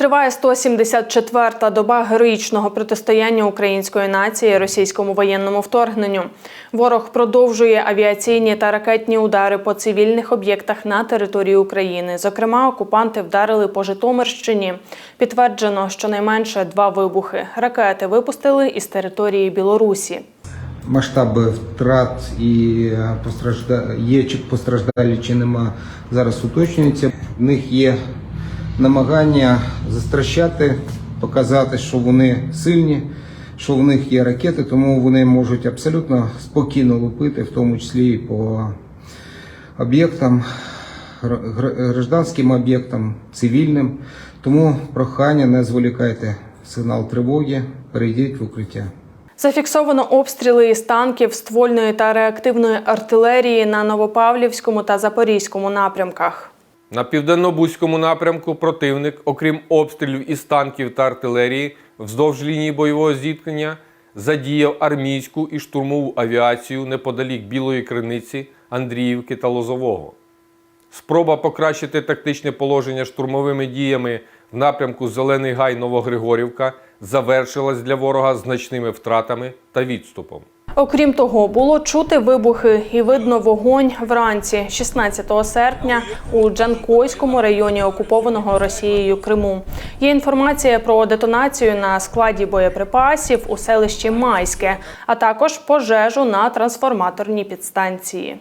Триває 174-та доба героїчного протистояння української нації російському воєнному вторгненню. Ворог продовжує авіаційні та ракетні удари по цивільних об'єктах на території України. Зокрема, окупанти вдарили по Житомирщині. Підтверджено, щонайменше два вибухи. Ракети випустили із території Білорусі. Масштаби втрат і е, постражда... є чи постраждалі чи нема зараз уточнюється. В них є намагання застращати, показати, що вони сильні, що в них є ракети, тому вони можуть абсолютно спокійно лупити, в тому числі і по об'єктам, гр- гр- гражданським об'єктам, цивільним. Тому прохання не зволікайте сигнал тривоги, перейдіть в укриття. Зафіксовано обстріли із танків, ствольної та реактивної артилерії на Новопавлівському та Запорізькому напрямках. На південно-бузькому напрямку противник, окрім обстрілів із танків та артилерії, вздовж лінії бойового зіткнення задіяв армійську і штурмову авіацію неподалік Білої Криниці, Андріївки та Лозового. Спроба покращити тактичне положення штурмовими діями в напрямку Зелений Гай Новогригорівка завершилась для ворога значними втратами та відступом. Окрім того, було чути вибухи і видно вогонь вранці, 16 серпня, у Джанкойському районі окупованого Росією Криму. Є інформація про детонацію на складі боєприпасів у селищі Майське, а також пожежу на трансформаторній підстанції.